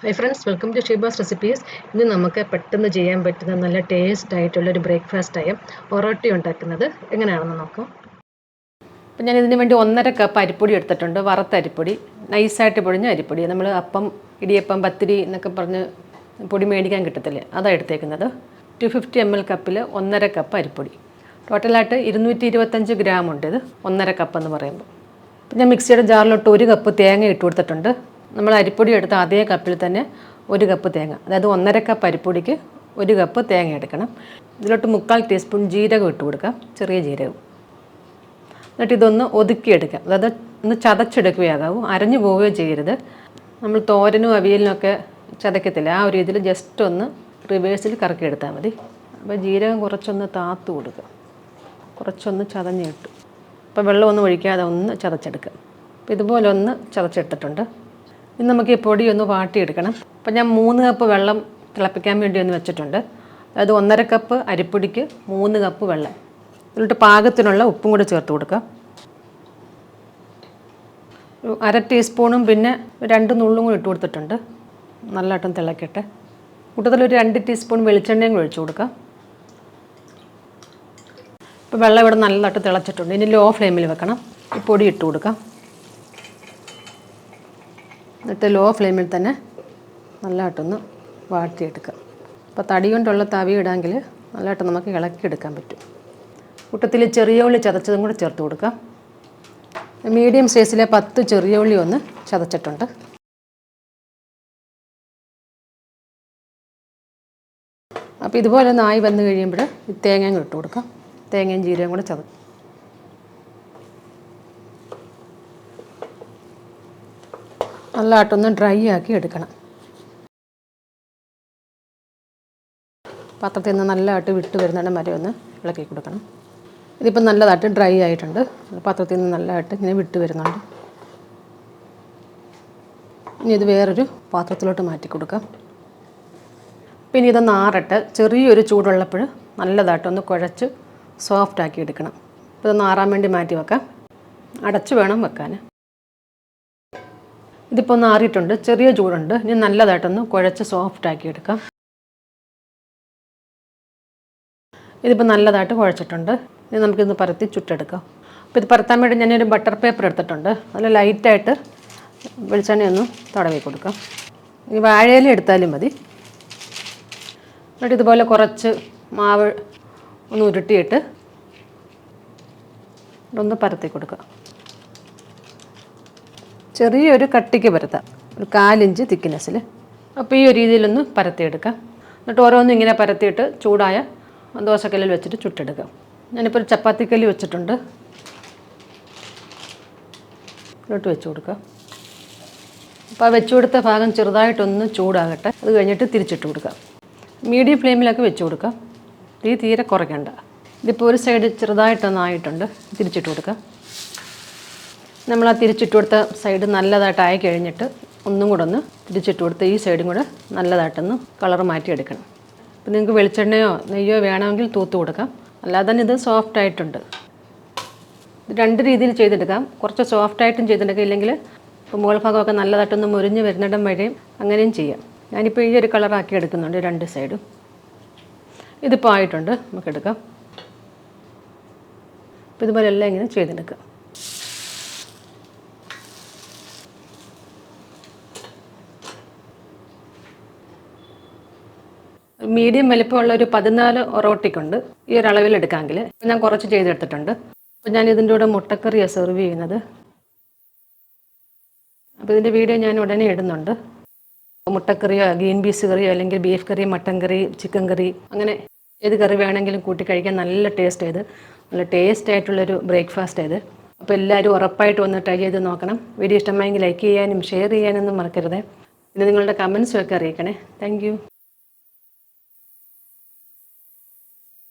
Hi friends welcome to Sheeba's recipes ഇന്ന് നമുക്ക് പെട്ടെന്ന് ചെയ്യാൻ പറ്റുന്ന നല്ല ടേസ്റ്റ് ആയിട്ടുള്ള ഒരു ബ്രേക്ക്ഫാസ്റ്റ് ആയ ഒറോട്ടി ഉണ്ടാക്കുന്നത് എങ്ങനെയാണെന്ന് നോക്കാം. അപ്പം ഞാൻ ഇതിന് വേണ്ടി ഒന്നര കപ്പ് അരിപ്പൊടി എടുത്തിട്ടുണ്ട്. വറുത്ത അരിപ്പൊടി നൈസായിട്ട് പൊടിഞ്ഞ അരിപ്പൊടി. നമ്മൾ അപ്പം ഇടിയപ്പം പത്തിരി എന്നൊക്കെ പറഞ്ഞ് പൊടി മേടിക്കാൻ കിട്ടത്തില്ലേ അതാണ് എടുത്തേക്കുന്നത്. ടു ഫിഫ്റ്റി എം എൽ കപ്പിൽ ഒന്നര കപ്പ് അരിപ്പൊടി. ടോട്ടലായിട്ട് ഇരുന്നൂറ്റി ഇരുപത്തഞ്ച് ഗ്രാം ഉണ്ട് ഇത് ഒന്നര കപ്പ് എന്ന് പറയുമ്പോൾ. ഞാൻ മിക്സിയുടെ ജാറിലോട്ട് ഒരു കപ്പ് തേങ്ങ ഇട്ട് കൊടുത്തിട്ടുണ്ട്. നമ്മൾ അരിപ്പൊടി എടുത്ത അതേ കപ്പിൽ തന്നെ ഒരു കപ്പ് തേങ്ങ. അതായത് ഒന്നര കപ്പ് അരിപ്പൊടിക്ക് ഒരു കപ്പ് തേങ്ങ എടുക്കണം. ഇതിലോട്ട് മുക്കാൽ ടീസ്പൂൺ ജീരകം ഇട്ട് കൊടുക്കാം. ചെറിയ ജീരകം. എന്നിട്ട് ഇതൊന്ന് ഒതുക്കിയെടുക്കാം അതായത് ഒന്ന് ചതച്ചെടുക്കുകയാകാവൂ അരഞ്ഞു പോവുകയോ ചെയ്യരുത്. നമ്മൾ തോരനും അവിയലിനൊക്കെ ചതക്കത്തില്ല ആ ഒരു രീതിയിൽ ജസ്റ്റ് ഒന്ന് റിവേഴ്സിൽ കറക്കിയെടുത്താൽ മതി. അപ്പോൾ ജീരകം കുറച്ചൊന്ന് താത്തു കൊടുക്കുക. കുറച്ചൊന്ന് ചതഞ്ഞിട്ട്. അപ്പോൾ അപ്പോൾ വെള്ളമൊന്നും ഒഴിക്കാതെ ഒന്ന് ചതച്ചെടുക്കുക. അപ്പോൾ ഇതുപോലെ ഒന്ന് ചതച്ചെടുത്തിട്ടുണ്ട്. ഇനി നമുക്ക് ഈ പൊടി ഒന്ന് വാട്ടിയെടുക്കണം. അപ്പം ഞാൻ മൂന്ന് കപ്പ് വെള്ളം തിളപ്പിക്കാൻ വേണ്ടി ഒന്ന് വെച്ചിട്ടുണ്ട്. അതായത് ഒന്നര കപ്പ് അരിപ്പൊടിക്ക് മൂന്ന് കപ്പ് വെള്ളം. എന്നിട്ട് പാകത്തിനുള്ള ഉപ്പും കൂടി ചേർത്ത് കൊടുക്കുക ഒരു അര ടീസ്പൂണും പിന്നെ രണ്ട് നുള്ളും കൂടി ഇട്ട് കൊടുത്തിട്ടുണ്ട്. നല്ലതായിട്ടും തിളക്കട്ടെ. കൂട്ടത്തിൽ ഒരു രണ്ട് ടീസ്പൂൺ വെളിച്ചെണ്ണയും കൂടി ഒഴിച്ചു കൊടുക്കാം. ഇപ്പോൾ വെള്ളം ഇവിടെ നല്ലതായിട്ട് തിളച്ചിട്ടുണ്ട്. ഇനി ലോ ഫ്ലെയിമിൽ വെക്കണം. ഈ പൊടി ഇട്ട് കൊടുക്കാം. എന്നിട്ട് ലോ ഫ്ലെയിമിൽ തന്നെ നല്ലതായിട്ടൊന്ന് വാട്ടിയെടുക്കാം അപ്പോൾ തടി കൊണ്ടുള്ള തവി ഇടാമെങ്കിൽ നല്ലതായിട്ട് നമുക്ക് ഇളക്കിയെടുക്കാൻ പറ്റും. കൂട്ടത്തിൽ ചെറിയ ഉള്ളി ചതച്ചതും കൂടെ ചേർത്ത് കൊടുക്കാം. മീഡിയം സൈസിലെ പത്ത് ചെറിയ ഉള്ളി ഒന്ന് ചതച്ചിട്ടുണ്ട്. അപ്പോൾ ഇതുപോലെ നായി വന്നു കഴിയുമ്പോൾ തേങ്ങയും ഇട്ട് കൊടുക്കാം. തേങ്ങയും ജീരകം കൂടെ ചത നല്ലതായിട്ടൊന്ന് ഡ്രൈ ആക്കി എടുക്കണം. പാത്രത്തിൽ നിന്ന് നല്ലതായിട്ട് വിട്ട് വരുന്നിടം വരെ ഒന്ന് ഇളക്കി കൊടുക്കണം. ഇതിപ്പോൾ നല്ലതായിട്ട് ഡ്രൈ ആയിട്ടുണ്ട്. പാത്രത്തിൽ നിന്ന് നല്ലതായിട്ട് ഇങ്ങനെ വിട്ട് വരുന്നുണ്ട്. ഇനി ഇത് വേറൊരു പാത്രത്തിലോട്ട് മാറ്റി കൊടുക്കാം. പിന്നെ ഇതൊന്ന് ആറട്ട്. ചെറിയൊരു ചൂടുള്ളപ്പോൾ നല്ലതായിട്ടൊന്ന് കുഴച്ച് സോഫ്റ്റ് ആക്കി എടുക്കണം. ഇതൊന്ന് ആറാൻ വേണ്ടി മാറ്റി വെക്കാം. അടച്ചു വേണം വെക്കാൻ. ഇതിപ്പോൾ ഒന്ന് ആറിയിട്ടുണ്ട്. ചെറിയ ചൂടുണ്ട്. ഇനി നല്ലതായിട്ടൊന്ന് കുഴച്ച് സോഫ്റ്റ് ആക്കി എടുക്കാം. ഇതിപ്പോൾ നല്ലതായിട്ട് കുഴച്ചിട്ടുണ്ട്. ഇനി നമുക്കിന്ന് പരത്തി ചുട്ടെടുക്കാം. അപ്പോൾ ഇത് പരത്താൻ വേണ്ടി ഞാനൊരു ബട്ടർ പേപ്പർ എടുത്തിട്ടുണ്ട്. അതിൽ ലൈറ്റായിട്ട് വെളിച്ചെണ്ണയൊന്ന് തടവി കൊടുക്കാം. ഇനി വാഴയില എടുത്താലും മതി. എന്നിട്ട് ഇതുപോലെ കുറച്ച് മാവ് ഒന്ന് ഉരുട്ടിയിട്ട് ഒന്ന് പരത്തി കൊടുക്കുക ചെറിയൊരു കട്ടിക്ക് പരത്താം. ഒരു കാലിഞ്ച് തിക്കിനെസ്സിൽ അപ്പോൾ ഈ ഒരു രീതിയിലൊന്ന് പരത്തിയെടുക്കാം. എന്നിട്ട് ഓരോന്നും ഇങ്ങനെ പരത്തിയിട്ട് ചൂടായ ദോശക്കല്ലിൽ വെച്ചിട്ട് ചുട്ടെടുക്കാം. ഞാനിപ്പോൾ ഒരു ചപ്പാത്തിക്കല്ല് വെച്ചിട്ടുണ്ട്. ഇട്ട് വെച്ച് കൊടുക്കാം. അപ്പോൾ ആ വെച്ചു കൊടുത്ത ഭാഗം ചെറുതായിട്ടൊന്ന് ചൂടാകട്ടെ. അത് കഴിഞ്ഞിട്ട് തിരിച്ചിട്ട് കൊടുക്കാം. മീഡിയം ഫ്ലെയിമിലൊക്കെ വെച്ച് കൊടുക്കാം. തീ തീരെ കുറയ്ക്കണ്ട. ഇതിപ്പോൾ ഒരു സൈഡ് ചെറുതായിട്ടൊന്നായിട്ടുണ്ട്. തിരിച്ചിട്ട് കൊടുക്കാം. നമ്മൾ ആ തിരിച്ചിട്ട് കൊടുത്ത സൈഡ് നല്ലതായിട്ട് ആയി കഴിഞ്ഞിട്ട് ഒന്നും കൂടെ ഒന്ന് തിരിച്ചിട്ട് കൊടുത്ത് ഈ സൈഡും കൂടെ നല്ലതായിട്ടൊന്ന് കളർ മാറ്റിയെടുക്കണം. അപ്പോൾ നിങ്ങൾക്ക് വെളിച്ചെണ്ണയോ നെയ്യോ വേണമെങ്കിൽ തൂത്ത് കൊടുക്കാം. അല്ലാതെ തന്നെ ഇത് സോഫ്റ്റ് ആയിട്ടുണ്ട്. രണ്ട് രീതിയിൽ ചെയ്തെടുക്കാം. കുറച്ച് സോഫ്റ്റ് ആയിട്ടും ചെയ്തെടുക്കാം. ഇല്ലെങ്കിൽ ഇപ്പോൾ മുകൾ ഭാഗമൊക്കെ നല്ലതായിട്ടൊന്ന് മുരിഞ്ഞ് വരുന്നിടം വരെയും അങ്ങനെയും ചെയ്യാം. ഞാനിപ്പോൾ ഈ ഒരു കളറാക്കി എടുക്കുന്നുണ്ട് രണ്ട് സൈഡും ഇതിപ്പോൾ ആയിട്ടുണ്ട്. നമുക്കെടുക്കാം അപ്പോൾ ഇതുപോലെ എല്ലാം ഇങ്ങനെ ചെയ്തെടുക്കാം. മീഡിയം വലിപ്പമുള്ള ഒരു പതിനാല് ഒറോട്ടിക്കുണ്ട് ഈ ഒരു അളവിൽ എടുക്കാമെങ്കിൽ ഞാൻ കുറച്ച് ചെയ്തെടുത്തിട്ടുണ്ട്. അപ്പോൾ ഞാൻ ഇതിന്റെ കൂടെ മുട്ടക്കറിയാണ് സെർവ് ചെയ്യുന്നത്. അപ്പോൾ ഇതിന്റെ വീഡിയോ ഞാൻ ഉടനെ ഇടുന്നുണ്ട്. മുട്ടക്കറിയോ ഗ്രീൻ പീസ് കറിയോ അല്ലെങ്കിൽ beef curry mutton curry chicken curry അങ്ങനെ ഏത് കറി വേണമെങ്കിലും കൂട്ടി കഴിക്കാൻ നല്ല ടേസ്റ്റ് ചെയ്ത് നല്ല ടേസ്റ്റ് ആയിട്ടുള്ളൊരു ബ്രേക്ക്ഫാസ്റ്റ് ഇത് അപ്പോൾ എല്ലാവരും ഉറപ്പായിട്ട് ഒന്ന് ട്രൈ ചെയ്ത് നോക്കണം. വീഡിയോ ഇഷ്ടമായെങ്കിൽ ലൈക്ക് ചെയ്യാനും ഷെയർ ചെയ്യാനൊന്നും മറക്കരുത്. പിന്നെ നിങ്ങളുടെ കമൻസും ഒക്കെ അറിയിക്കണേ. താങ്ക്